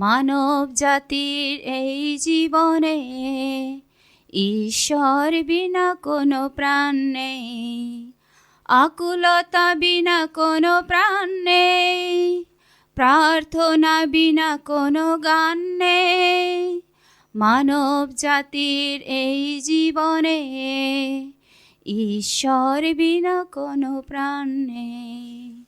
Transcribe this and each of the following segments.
মানব জাতির এই জীবনে ঈশ্বর বিনা কোনো প্রাণ নেই, আকুলতা বিনা কোনো প্রাণ নেই, প্রার্থনা বিনা কোনো গান নেই। মানব জাতির এই জীবনে ঈশ্বর বিনা কোনো প্রাণ নেই।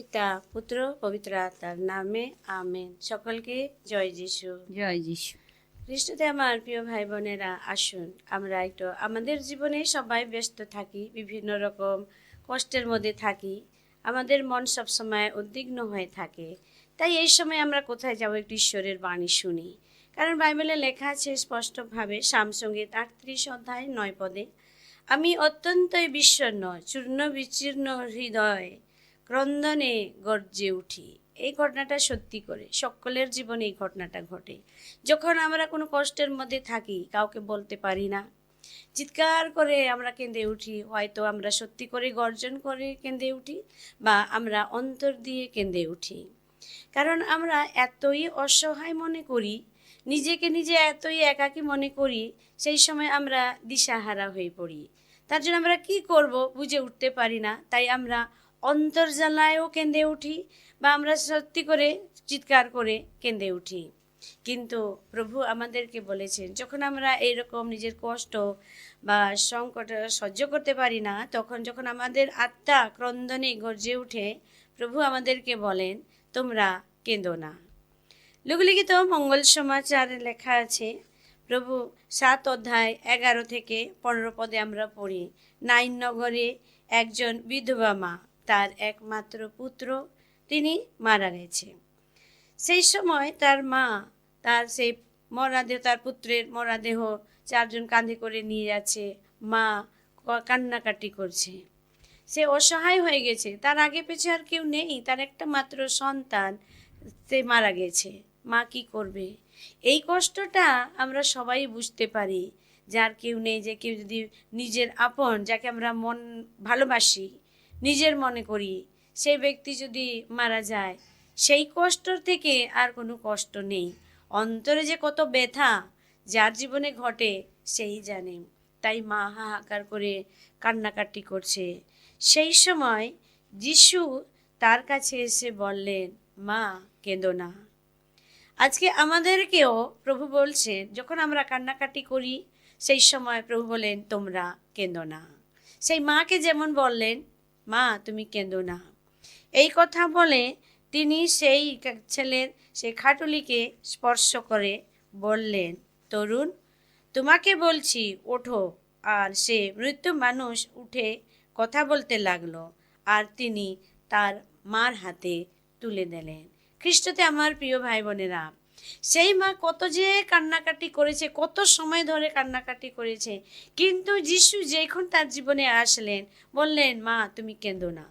পিতা পুত্র পবিত্র আত্মার নামে আমেন। সকলকে জয় যিশু। জয় যিশু। খ্রিস্টতে আমার প্রিয় ভাই বোনেরা আসুন আমরা একটু আমাদের জীবনে সবাই ব্যস্ত থাকি বিভিন্ন রকম কষ্টের মধ্যে থাকি। আমাদের মন সবসময় উদ্বিগ্ন হয়ে থাকে। তাই এই সময় আমরা কোথায় যাব একটু ঈশ্বরের বাণী শুনি। কারণ বাইবেলে লেখা আছে স্পষ্টভাবে সামসঙ্গীত আটত্রিশ অধ্যায় নয় পদে আমি অত্যন্তই বিষণ্ণ চূর্ণ বিচীর্ণ হৃদয় ক্রন্দনে গর্জে উঠি। এই ঘটনাটা সত্যি করে। সকলের জীবনে এই ঘটনাটা ঘটে। যখন আমরা কোনো কষ্টের মধ্যে থাকি, কাউকে বলতে পারি না। চিৎকার করে আমরা কেঁদে উঠি। হয়তো আমরা সত্যি করে গর্জন করে কেঁদে উঠি বা আমরা অন্তর দিয়ে কেঁদে উঠি। কারণ আমরা এতই অসহায় মনে করি, নিজেকে নিজে এতই একাকী মনে করি, সেই সময় আমরা দিশাহারা হয়ে পড়ি। তার জন্য আমরা কি করব বুঝে উঠতে পারি না। তাই আমরা অন্তর্জালায়ও কেঁদে উঠি বা আমরা সত্যি করে চিৎকার করে কেঁদে উঠি। কিন্তু প্রভু আমাদেরকে বলেছেন, যখন আমরা এইরকম নিজের কষ্ট বা সংকট সহ্য করতে পারি না, তখন যখন আমাদের আত্মা ক্রন্দনে গর্জে উঠে, প্রভু আমাদেরকে বলেন, তোমরা কেঁদো না। লুকলিখিত মঙ্গল সমাচারে লেখা আছে, প্রভু, সাত অধ্যায় এগারো থেকে পনেরো পদে আমরা পড়ি, নাইন নগরে একজন বিধবা মা। তার একমাত্র পুত্র তিনি মারা গেছে সেই সময় তার মা তার সেই মরাদেহ তার পুত্রের মরাদেহ চারজন কাঁধে করে নিয়ে যাচ্ছে। মা কান্নাকাটি করছে। সে অসহায় হয়ে গেছে। তার আগে পেছে আর কেউ নেই। তার একটা মাত্র সন্তান, সে মারা গেছে। মা কি করবে? এই কষ্টটা আমরা সবাই বুঝতে পারি যার কেউ নেই, যে কেউ যদি নিজের আপন, যাকে আমরা মন ভালোবাসি নিজের মনে করি। সেই ব্যক্তি যদি মারা যায়, সেই কষ্টর থেকে আর কোনো কষ্ট নেই। অন্তরে যে কত ব্যথা, যার জীবনে ঘটে, সেই জানে। তাই মা হাহাকার করে কান্নাকাটি করছে। সেই সময় যিশু তার কাছে এসে বললেন, মা, কেঁদো না। আজকে আমাদেরকেও প্রভু বলছেন যখন আমরা কান্নাকাটি করি, সেই সময় প্রভু বলেন, তোমরা কেঁদো না। সেই মাকে যেমন বললেন মা, তুমি কেঁদো না। এই কথা বলে তিনি সেই ছেলের সে খাটুলিকে স্পর্শ করে বললেন, তরুণ, তোমাকে বলছি, ওঠো। আর সে মৃত্যু মানুষ উঠে কথা বলতে লাগল আর তিনি তার মার হাতে তুলে দিলেন। খ্রিস্টতে আমার প্রিয় ভাই বোনেরা সেই মা কত যে কান্নাকাটি করেছে, কত সময় ধরে কান্নাকাটি করেছে। কিন্তু যিশু যখন তার জীবনে আসলেন, বললেন, মা, তুমি কেঁদো না।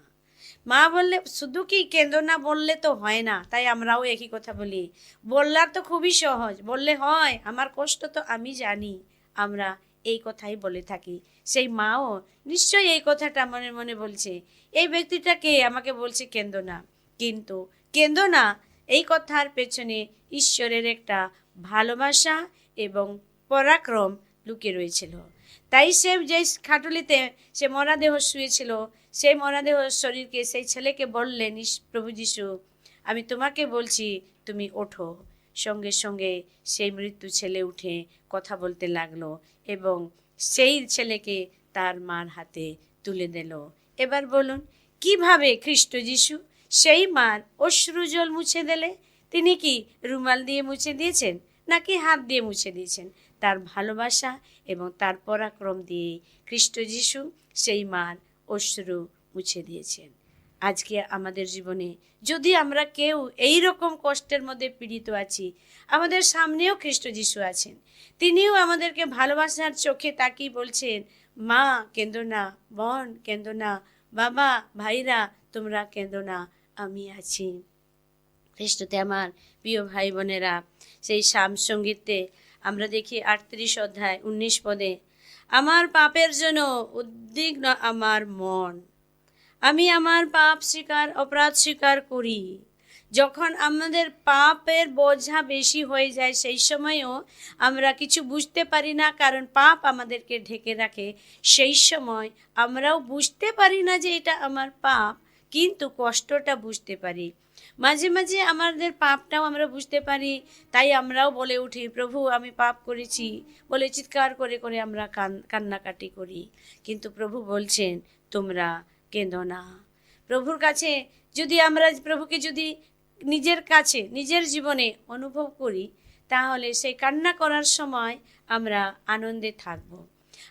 মা বললে, শুধু কি কেঁদো না, বললে তো হয় না। তাই আমরাও একই কথা বলি। বললার তো খুবই সহজ, বললে, হয়, আমার কষ্ট তো আমি জানি, আমরা এই কথাই বলে থাকি। সেই মাও নিশ্চয়ই এই কথাটা মনে মনে বলছে। এই ব্যক্তিটাকে আমাকে বলছে, কেঁদো না। কিন্তু কেঁদো না, এই কথার পেছনে ঈশ্বরের একটা ভালোবাসা এবং পরাক্রম লুকিয়ে রয়েছিল। তাই সে যে খাটুলিতে সে মরাদেহ শুয়েছিল, সেই মরাদেহ শরীরকে, সেই ছেলেকে বললেন, "ইস- প্রভু যিশু, আমি তোমাকে বলছি, তুমি ওঠো। সঙ্গে সঙ্গে সেই মৃত্যু ছেলে উঠে কথা বলতে লাগল এবং সেই ছেলেকে তার মার হাতে তুলে দিল এবার বলুন, কীভাবে খ্রিস্ট যিশু সেই মার অশ্রুজল মুছে দিলে? তিনি কি রুমাল দিয়ে মুছে দিয়েছেন নাকি হাত দিয়ে মুছে দিয়েছেন? তার ভালোবাসা এবং তার পরাক্রম দিয়ে খ্রিস্ট যিশু সেই মার অশ্রু মুছে দিয়েছেন। আজকে আমাদের জীবনে যদি আমরা কেউ এই রকম কষ্টের মধ্যে পীড়িত আছি, আমাদের সামনেও খ্রিস্ট যিশু আছেন। তিনিও আমাদেরকে ভালোবাসার চোখে তাকিয়ে বলছেন, মা, কেঁদো না, বোন, কেঁদো না, বাবা, ভাইরা, তোমরা কেঁদো না, আমি আছি। খ্রিস্টতে আমার প্রিয় ভাই বোনেরা সেই সাম সঙ্গীতে আমরা দেখি আটত্রিশ অধ্যায় উনিশ পদে, আমার পাপের জন্য উদ্বিগ্ন আমার মন, আমি আমার পাপ স্বীকার, অপরাধ স্বীকার করি। যখন আমাদের পাপের বোঝা বেশি হয়ে যায়, সেই সময়ও আমরা কিছু বুঝতে পারি না, কারণ পাপ আমাদেরকে ঢেকে রাখে। সেই সময় আমরাও বুঝতে পারি না যে এটা আমার পাপ, কিন্তু কষ্টটা বুঝতে পারি। মাঝে মাঝে আমাদের পাপটাও আমরা বুঝতে পারি, তাই আমরাও বলে উঠি, প্রভু, আমি পাপ করেছি। বলে চিৎকার করে করে আমরা কান, কান্নাকাটি করি। কিন্তু প্রভু বলছেন, তোমরা কেঁদো না। প্রভুর কাছে যদি আমরা, প্রভুকে যদি নিজের কাছে, নিজের জীবনে অনুভব করি, তাহলে সেই কান্না করার সময় আমরা আনন্দে থাকব।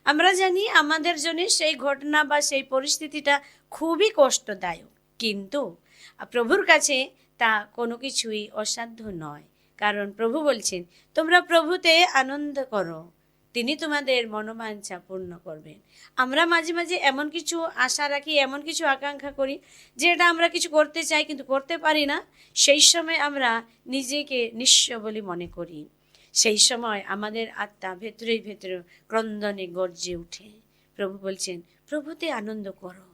আমরা জানি আমাদের জন্য সেই ঘটনা বা সেই পরিস্থিতিটা খুবই কষ্টদায়ক, কিন্তু প্রভুর কাছে তা কোনো কিছুই অসাধ্য নয়। কারণ প্রভু বলছেন, তোমরা প্রভুতে আনন্দ করো, তিনি তোমাদের মনোবাঞ্ছা পূর্ণ করবেন। আমরা মাঝে মাঝে এমন কিছু আশা রাখি, এমন কিছু আকাঙ্ক্ষা করি, যেটা আমরা কিছু করতে চাই কিন্তু করতে পারি না, সেই সময় আমরা নিজেকে নিঃস্ব বলে মনে করি। সেই সময় আমাদের আত্মা ভেতরে ভেতরে ক্রন্দনে গর্জে উঠে প্রভু বলছেন, প্রভুতে আনন্দ করো,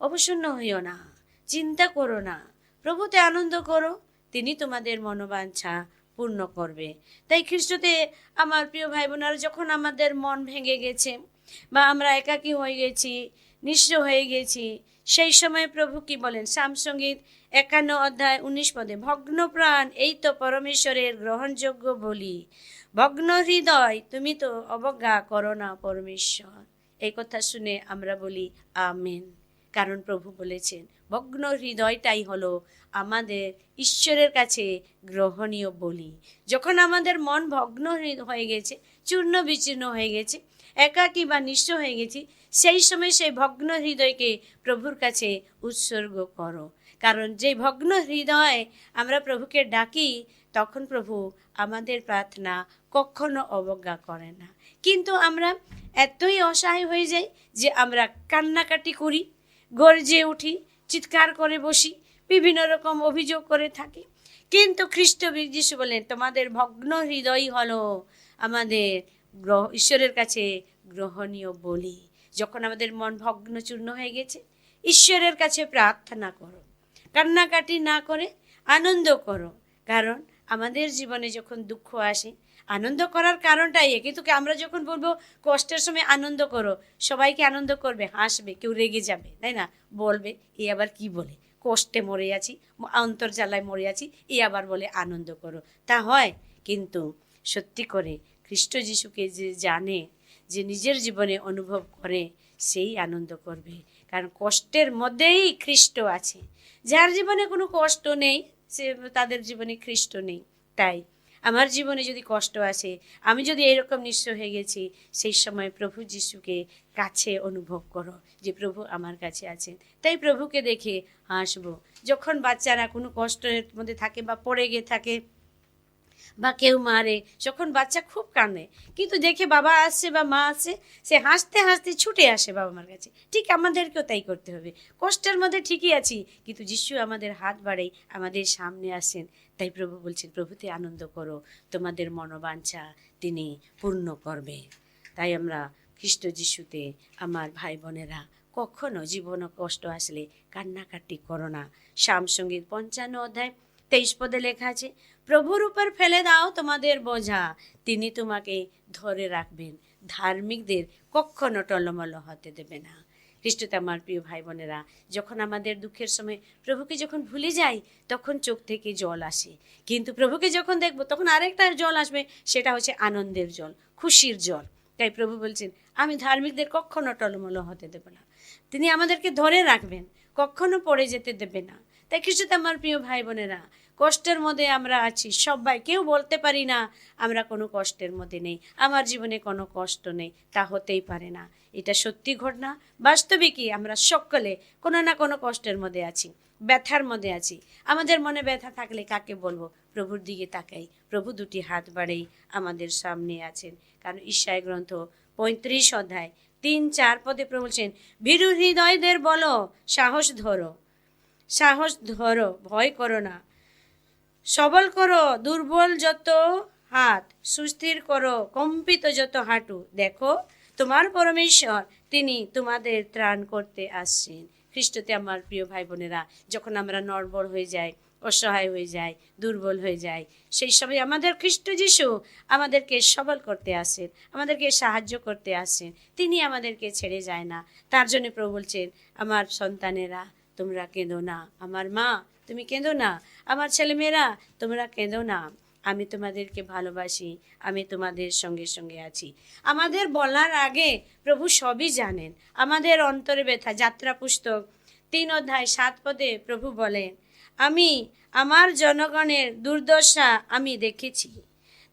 অবসন্ন হইও না। চিন্তা করো না। প্রভুতে আনন্দ করো, তিনি তোমাদের মনোবাঞ্ছা পূর্ণ করবে। তাই খ্রিস্টতে আমার প্রিয় ভাই বোনেরা যখন আমাদের মন ভেঙে গেছে বা আমরা একাকী হয়ে গেছি, নিঃস্ব হয়ে গেছি, সেই সময় প্রভু কি বলেন? সামসঙ্গীত একান্ন অধ্যায় উনিশ পদে, ভগ্ন প্রাণ, এই তো পরমেশ্বরের গ্রহণযোগ্য বলি। ভগ্ন হৃদয়, তুমি তো অবজ্ঞা করো না পরমেশ্বর। এই কথা শুনে আমরা বলি, আমেন। কারণ প্রভু বলেছেন, ভগ্ন হৃদয়টাই হলো আমাদের ঈশ্বরের কাছে গ্রহণীয় বলি। যখন আমাদের মন ভগ্ন হয়ে গেছে, চূর্ণ বিচূর্ণ হয়ে গেছে, একাকী বা নিঃস্ব হয়ে গেছি, সেই সময় সেই ভগ্ন হৃদয়কে প্রভুর কাছে উৎসর্গ করো। কারণ যে ভগ্ন হৃদয় আমরা প্রভুকে ডাকি, তখন প্রভু আমাদের প্রার্থনা কখনো অবজ্ঞা করে না। কিন্তু আমরা এতই অসহায় হয়ে যাই যে আমরা কান্নাকাটি করি গর্জে উঠি, চিৎকার করে বসি, বিভিন্ন রকম অভিযোগ করে থাকি। কিন্তু খ্রিস্ট যিশু বলেন, তোমাদের ভগ্ন হৃদয় হলো আমাদের গ্রহ ঈশ্বরের কাছে গ্রহণীয় বলি। যখন আমাদের মন ভগ্ন চূর্ণ হয়ে গেছে, ঈশ্বরের কাছে প্রার্থনা করো। কান্নাকাটি না করে আনন্দ করো। কারণ আমাদের জীবনে যখন দুঃখ আসে আনন্দ করার কারণটাই কিন্তু আমরা যখন বলব, কষ্টের সময় আনন্দ করো সবাইকে আনন্দ করবে, হাসবে, কেউ রেগে যাবে, তাই না? বলবে, এ আবার কি বলে? কষ্টে মরে আছি অন্তর্জালায় মরে আছি, এ আবার বলে আনন্দ করো। তা হয়, কিন্তু সত্যি করে খ্রিস্ট যিশুকে যে জানে, যে নিজের জীবনে অনুভব করে, সেই আনন্দ করবে। কারণ কষ্টের মধ্যেই খ্রিস্ট আছে। যার জীবনে কোনো কষ্ট নেই, সে তাদের জীবনে খ্রিস্ট নেই। তাই আমার জীবনে যদি কষ্ট আসে, আমি যদি এরকম নিঃস্ব হয়ে গেছি, সেই সময় প্রভু যিশুকে কাছে অনুভব করো যে প্রভু আমার কাছে আছেন। তাই প্রভুকে দেখে হাসবো। যখন বাচ্চারা কোনো কষ্টের মধ্যে থাকে বা পড়ে গিয়ে থাকে বা কেউ মারে, যখন বাচ্চা খুব কাঁদে। কিন্তু দেখে বাবা আসছে বা মা আসছে, সে হাসতে হাসতে ছুটে আসে বাবা মার কাছে। ঠিক আমাদেরকেও তাই করতে হবে। কষ্টের মধ্যে ঠিকই আছি, কিন্তু যিশু আমাদের হাত বাড়াই, আমাদের সামনে আসেন। তাই প্রভু বলছেন, প্রভুতে আনন্দ করো, তোমাদের মনোবাঞ্ছা তিনি পূর্ণ করবে। তাই আমরা খ্রিস্ট যিশুতে, আমার ভাই বোনেরা, কখনো জীবন কষ্ট আসলে কান্নাকাটি করো না। শ্যামসঙ্গীত পঞ্চান্ন অধ্যায় তেইশ পদে লেখা আছে প্রভুর উপর ফেলে দাও তোমাদের বোঝা, তিনি তোমাকে ধরে রাখবেন। ধার্মিকদের কখনো টলমল হতে দেবে না। খ্রিস্টতে আমার প্রিয় ভাই বোনেরা যখন আমাদের দুঃখের সময় প্রভুকে যখন ভুলে যাই, তখন চোখ থেকে জল আসে। কিন্তু প্রভুকে যখন দেখব, তখন আরেকটা জল আসবে, সেটা হচ্ছে আনন্দের জল, খুশির জল। তাই প্রভু বলছেন, আমি ধার্মিকদের কখনো টলমল হতে দেব না। তিনি আমাদেরকে ধরে রাখবেন, কখনো পড়ে যেতে দেবে না। তাই খ্রিস্টতে আমার প্রিয় ভাই বোনেরা, কষ্টের মধ্যে আমরা আছি, সবাই, কেউ বলতে পারি না আমরা কোনো কষ্টের মধ্যে নেই, আমার জীবনে কোনো কষ্ট নেই, তা হতেই পারে না। এটা সত্যি ঘটনা, বাস্তবিকই আমরা সকলে কোনো না কোনো কষ্টের মধ্যে আছি, ব্যথার মধ্যে আছি। আমাদের মনে ব্যথা থাকলে কাকে বলব? প্রভুর দিকে তাকাই, প্রভু দুটি হাত বাড়েই আমাদের সামনে আছেন। কারণ ঈশায় গ্রন্থ পঁয়ত্রিশ অধ্যায় তিন চার পদে প্রভু বলছেন, ভীরু হৃদয়দের বলো, সাহস ধরো। সাহস ধরো, ভয় করো না। সবল করো, দুর্বল যত হাত, সুস্থির করো, কম্পিত যত হাঁটু। দেখো, তোমার পরমেশ্বর, তিনি তোমাদের ত্রাণ করতে আসছেন। খ্রিস্টতে আমার প্রিয় ভাই বোনেরা যখন আমরা নড়বড় হয়ে যাই, অসহায় হয়ে যায় দুর্বল হয়ে যায় সেই সময় আমাদের খ্রিস্ট যিশু আমাদেরকে সবল করতে আসেন আমাদেরকে সাহায্য করতে আসেন তিনি আমাদেরকে ছেড়ে যায় না। তার জন্য প্রভু বলছেন, আমার সন্তানেরা তোমরা কেঁদো না। আমার মা, তুমি কেঁদো না। আমার ছেলেমেয়েরা, তোমরা কেঁদো না। আমি তোমাদেরকে ভালোবাসি। আমি তোমাদের সঙ্গে সঙ্গে আছি। আমাদের বলার আগে প্রভু সবই জানেন। আমাদের অন্তরে ব্যথা, যাত্রা পুস্তক, তিন অধ্যায় সাত পদে প্রভু বলেন, আমি আমার জনগণের দুর্দশা আমি দেখেছি।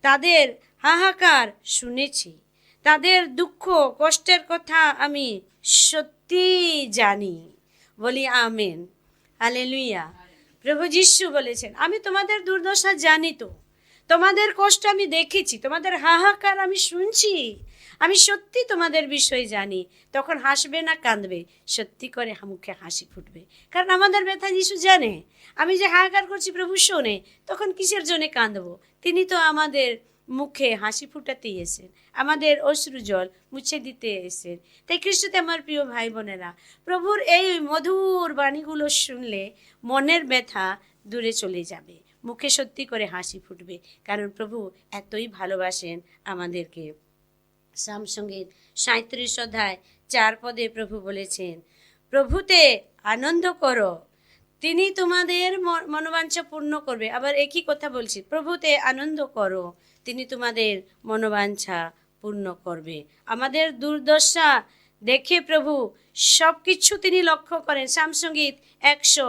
তাদের হাহাকার শুনেছি। তাদের দুঃখ, কষ্টের কথা আমি সত্যি জানি। বলি আমেন। হালেলুইয়া প্রভু যিশু বলেছেন, আমি তোমাদের দুর্দশা জানি তো। তোমাদের কষ্ট আমি দেখেছি, তোমাদের হাহাকার আমি শুনছি। আমি সত্যি তোমাদের বিষয় জানি। তখন হাসবে না কাঁদবে, সত্যি করে মুখে হাসি ফুটবে। কারণ আমাদের ব্যথা যিশু জানে। আমি যে হাহাকার করছি প্রভু শোনে, তখন কিসের জন্যে কাঁদবো? তিনি তো আমাদের মুখে হাসি ফুটাতে এসেন আমাদের অশ্রু জল মুছে দিতে এসেন তাই খ্রিস্টতে আমার প্রিয় ভাই বোনেরা, প্রভুর এই মধুর বাণীগুলো শুনলে মনের ব্যথা দূরে চলে যাবে। মুখে সত্যি করে হাসি ফুটবে। কারণ প্রভু এতই ভালোবাসেন আমাদেরকে। সামসঙ্গীত সাঁত্রিশ অধ্যায় চার পদে প্রভু বলেছেন, প্রভুতে আনন্দ করো, তিনি তোমাদের মনোবাঞ্ছা পূর্ণ করবে। আবার একই কথা বলছি, প্রভুতে আনন্দ করো তিনি তোমাদের মনোবাঞ্ছা পূর্ণ করবে। আমাদের দুর্দশা দেখে প্রভু সব কিছু তিনি লক্ষ্য করেন। সামসঙ্গীত একশো,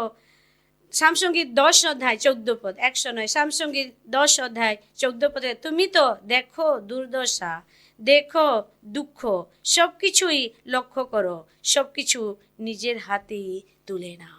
সামসঙ্গীত দশ অধ্যায় চৌদ্দ পদ, একশো নয়, সামসঙ্গীত দশ অধ্যায় চৌদ্দ পদে, তুমি তো দেখো দুর্দশা, দেখো দুঃখ সব কিছুই লক্ষ্য করো সব কিছু নিজের হাতেই তুলে নাও।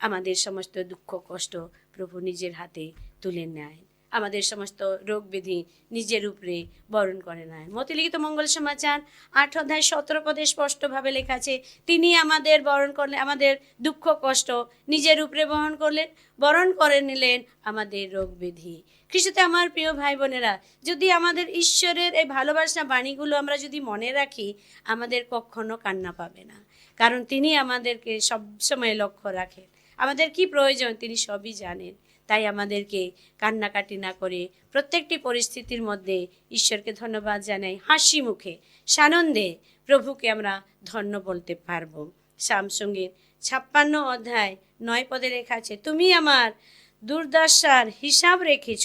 আমাদের সমস্ত দুঃখ, কষ্ট প্রভু নিজের হাতে তুলে নেয় আমাদের সমস্ত রোগ ব্যাধি নিজের উপরে বরণ করে নেয়। মতিলিখিত মঙ্গল সমাচার, আট অধ্যায় সতেরো পদে স্পষ্টভাবে লেখা আছে, তিনি আমাদের বরণ করলেন আমাদের দুঃখ, কষ্ট নিজের উপরে বহন করলেন, বরণ করে নিলেন আমাদের রোগ ব্যাধি খ্রিস্টতে আমার প্রিয় ভাই বোনেরা যদি আমাদের ঈশ্বরের এই ভালোবাসা বাণীগুলো আমরা যদি মনে রাখি, আমাদের কখনো কান্না পাবে না। কারণ তিনি আমাদেরকে সব সময় লক্ষ্য রাখেন। আমাদের কি প্রয়োজন তিনি সবই জানেন। তাই আমাদেরকে কান্নাকাটি না করে প্রত্যেকটি পরিস্থিতির মধ্যে ঈশ্বরকে ধন্যবাদ জানাই। হাসি মুখে, সানন্দে প্রভুকে আমরা ধন্য বলতে পারব। সামসঙ্গীর ছাপ্পান্ন অধ্যায় নয় পদে লেখা আছে, তুমি আমার দুর্দশার হিসাব রেখেছ।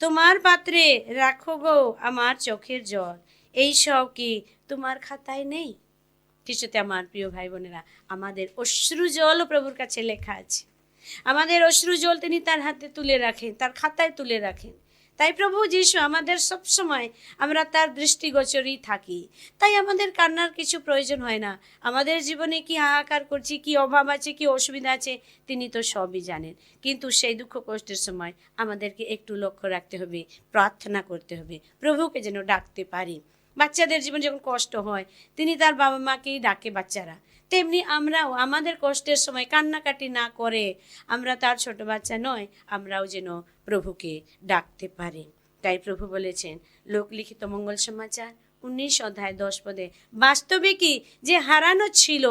তোমার পাত্রে রাখো গো আমার চোখের জল। এই সব কি তোমার খাতায় নেই? কিছুতে আমার প্রিয় ভাই বোনেরা, আমাদের অশ্রু জলও প্রভুর কাছে লেখা আছে। আমাদের অশ্রু জল তিনি তার হাতে তুলে রাখেন, তার খাতায় তুলে রাখেন। তাই প্রভু যিশু আমাদের সব সময় আমরা তার দৃষ্টিগোচরই থাকি। তাই আমাদের কান্নার কিছু প্রয়োজন হয় না। আমাদের জীবনে কি হাহাকার করছি, কি অভাব আছে, কি অসুবিধা আছে, তিনি তো সবই জানেন। কিন্তু সেই দুঃখ কষ্টের সময় আমাদেরকে একটু লক্ষ্য রাখতে হবে, প্রার্থনা করতে হবে, প্রভুকে যেন ডাকতে পারি। বাচ্চাদের জীবন যখন কষ্ট হয়, তিনি তার বাবা মাকেই ডাকে বাচ্চারা। তেমনি আমরাও, আমাদের কষ্টের সময় কান্নাকাটি না করে আমরা তার ছোট বাচ্চা নয়, আমরাও যেন প্রভুকে ডাকতে পারি। তাই প্রভু বলেছেন লোকলিখিত মঙ্গল সমাচার, উনিশ অধ্যায় দশ পদে, বাস্তবে কি যে হারানো ছিল,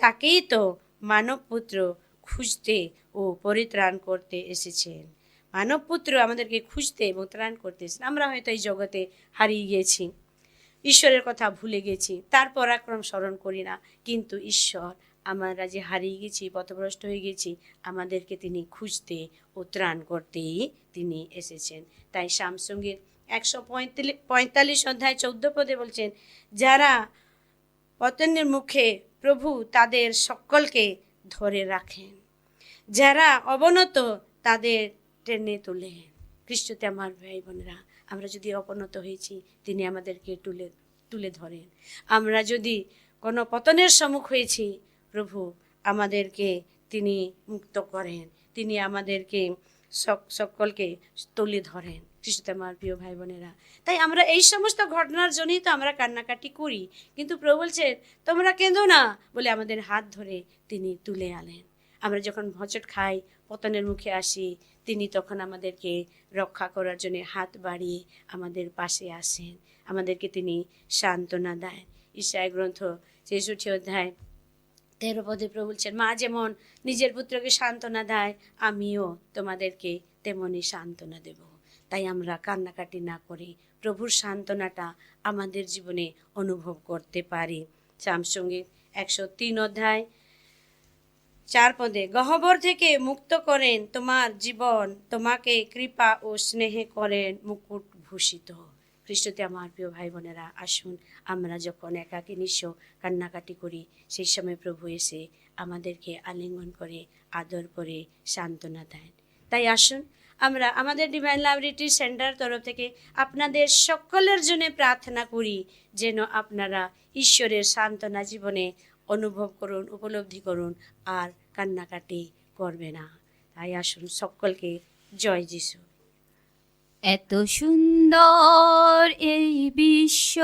তাকেই তো মানব পুত্র খুঁজতে ও পরিত্রাণ করতে এসেছেন। মানব পুত্র আমাদেরকে খুঁজতে এবং ত্রাণ করতে এসেছেন। আমরা হয়তো এই জগতে হারিয়ে গিয়েছি। ঈশ্বরের কথা ভুলে গেছি, তার পরাক্রম স্মরণ করি না। কিন্তু ঈশ্বর, আমরা যে হারিয়ে গেছি, পথভ্রষ্ট হয়ে গেছি, আমাদেরকে তিনি খুঁজতে ও ত্রাণ করতেই তিনি এসেছেন। তাই সামসঙ্গের একশো পঁয়তাল্লিশ অধ্যায় চৌদ্দ পদে বলছেন, যারা পতনের মুখে প্রভু তাদের সকলকে ধরে রাখেন, যারা অবনত তাদের টেনে তোলেন। খ্রিস্টতে আমার ভাই বোনেরা আমরা যদি অবনত হয়েছি, তিনি আমাদেরকে তুলে তুলে ধরেন। আমরা যদি কোনো পতনের সম্মুখ হয়েছি, প্রভু, আমাদেরকে তিনি মুক্ত করেন। তিনি আমাদেরকে সকলকে তুলে ধরেন। খ্রিস্টতে আমার প্রিয় ভাই বোনেরা তাই আমরা এই সমস্ত ঘটনার জন্যই তো আমরা কান্নাকাটি করি। কিন্তু প্রভু বলছেন, তোমরা কেঁদো না, বলে আমাদের হাত ধরে তিনি তুলে আনেন। আমরা যখন ভচট খাই, পতনের মুখে আসি, তিনি তখন আমাদেরকে রক্ষা করার জন্য হাত বাড়িয়ে আমাদের পাশে আসেন। আমাদেরকে তিনি সান্ত্বনা দেয় ঈশায় গ্রন্থ ছেষট্টি অধ্যায় তেরো পদে প্রভু বলছেন, মা যেমন নিজের পুত্রকে সান্ত্বনা দেয়, আমিও তোমাদেরকে তেমনই সান্ত্বনা দেব। তাই আমরা কান্নাকাটি না করে প্রভুর সান্ত্বনাটা আমাদের জীবনে অনুভব করতে পারি। সামসঙ্গীত একশো তিন অধ্যায় চার পদে গহবর থেকে মুক্ত করেন তোমার জীবন। তোমাকে কৃপা ও স্নেহে করেন মুকুট ভূষিত। খ্রিস্টতে আমার প্রিয় ভাই বোনেরা, আসুন আমরা যখন একাকী নিঃস্ব কান্নাকাটি করি, সেই সময় প্রভু এসে আমাদেরকে আলিঙ্গন করে, আদর করে, সান্ত্বনা দেন। তাই আসুন আমরা আমাদের ডিভাইন লাভ সেন্টার তরফ থেকে আপনাদের সকলের জন্য প্রার্থনা করি, যেন আপনারা ঈশ্বরের সান্ত্বনা জীবনে অনুভব করুন, উপলব্ধি করুন, আর কান্নাকাটি করবে না। তাই আসুন সকলকে জয় যিশু। এত সুন্দর এই বিশ্ব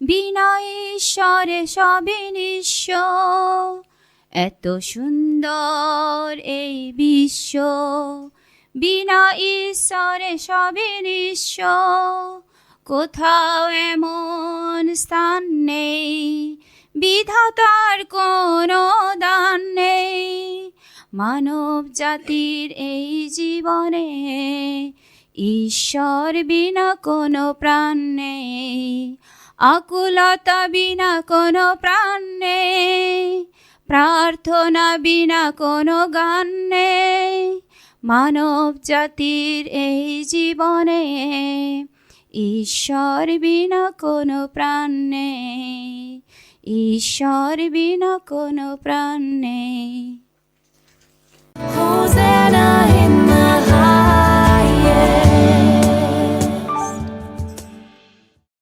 বিনা ঈশ্বরে সবে নিঃস্ব। এত সুন্দর এই বিশ্ব বিনা ঈশ্বরে সবে নিঃস্ব। কোথাও এমন স্থান নেই বিধাতার কোনো দান নেই। মানব জাতির এই জীবনে ঈশ্বর বিনা কোনো প্রাণ নেই। আকুলতা বিনা কোনো প্রাণ নেই। প্রার্থনা বিনা কোনো গান নেই। মানব জাতির এই জীবনে ঈশ্বর বিনা কোনো প্রাণ নেই। ঈশ্বর বিনা কোনো প্রাণ নেই।